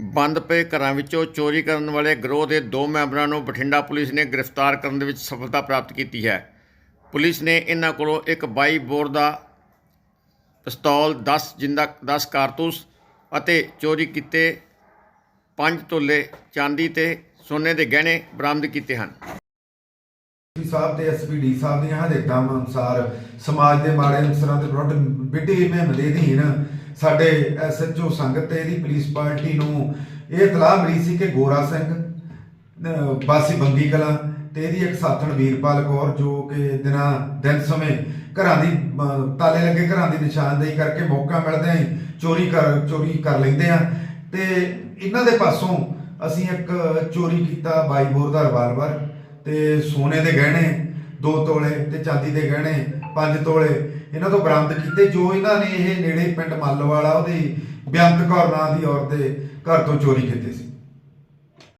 ਬੰਦ ਪਏ ਘਰਾਂ ਵਿੱਚੋਂ ਚੋਰੀ ਕਰਨ ਵਾਲੇ ਗਰੋਹ ਦੇ ਦੋ ਮੈਂਬਰਾਂ ਨੂੰ ਬਠਿੰਡਾ ਪੁਲਿਸ ਨੇ ਗ੍ਰਿਫਤਾਰ ਕਰਨ ਦੇ ਵਿੱਚ ਸਫਲਤਾ ਪ੍ਰਾਪਤ ਕੀਤੀ ਹੈ। ਪੁਲਿਸ ਨੇ ਇਹਨਾਂ ਕੋਲੋਂ ਇੱਕ 22 ਬੋਰ ਦਾ ਪਿਸਤੌਲ 10 ਜਿੰਦਾ 10 ਕਾਰਤੂਸ ਅਤੇ ਚੋਰੀ ਕੀਤੇ 5 ਤੋਲੇ ਚਾਂਦੀ ਤੇ ਸੋਨੇ ਦੇ ਗਹਿਣੇ ਬਰਾਮਦ ਕੀਤੇ ਹਨ। ਡੀ ਸਾਹਿਬ ਤੇ ਐਸਪੀਡੀ ਸਾਹਿਬ ਦੀਆਂ ਹਦਾਇਤਾਂ ਅਨੁਸਾਰ ਸਮਾਜ ਦੇ ਮਾੜੇ ਅਨਸਰਾਂ ਦੇ ਵਿਰੁੱਧ ਵਿੱਢੀ ਮੁਹਿੰਮ ਦੇ ਅਧੀਨ ਸਾਡੇ ਐਸਐਚਓ ਸੰਗਤ ਤੇ ਇਹਦੀ ਪੁਲਿਸ ਪਾਰਟੀ ਨੂੰ ਇਹ ਇਤਲਾਹ ਮਿਲੀ ਸੀ ਕਿ ਗੋਰਾ ਸਿੰਘ ਬਾਸੀ ਵਾਸੀ ਬੰਗੀ ਕਲਾਂ ਤੇ ਇਹਦੀ ਇੱਕ ਸਾਥਣ ਵੀਰਪਾਲ ਕੌਰ ਜੋ ਕਿ ਦਿਨਾਂ, ਦਿਨ ਸਮੇਂ ਘਰਾਂ ਦੀ ਤਾਲੇ ਲੱਗੇ ਘਰਾਂ ਦੀ ਨਿਸ਼ਾਨਦੇਹੀ ਕਰਕੇ ਮੌਕਾ ਮਿਲਦਾ ਹੀ, ਚੋਰੀ ਕਰ ਚੋਰੀ ਕਰ ਲੈਂਦੇ ਆ। ਤੇ ਇਹਨਾਂ ਦੇ ਪਾਸੋਂ ਅਸੀਂ ਇੱਕ ਚੋਰੀ ਕੀਤਾ 22 ਬੋਰ ਦਾ ਰਿਵਾਲਵਰ ਤੇ ਸੋਨੇ ਦੇ ਗਹਿਣੇ 2 ਤੋਲੇ ਤੇ ਚਾਂਦੀ ਦੇ ਗਹਿਣੇ 5 ਤੋਲੇ। ਇਹਨਾਂ ਤੋਂ ਬਰਾਮਦ ਕੀਤੇ ਜੋ ਇਹਨਾਂ ਨੇ ਇਹ ਨੇੜੇ ਪਿੰਡ ਮੱਲਵਾਲਾ ਉਹਦੀ ਬੇਅੰਤ ਕੌਰ ਨਾਂ ਦੀ ਔਰਤ ਦੇ ਘਰ ਤੋਂ ਚੋਰੀ ਕੀਤੇ ਸੀ।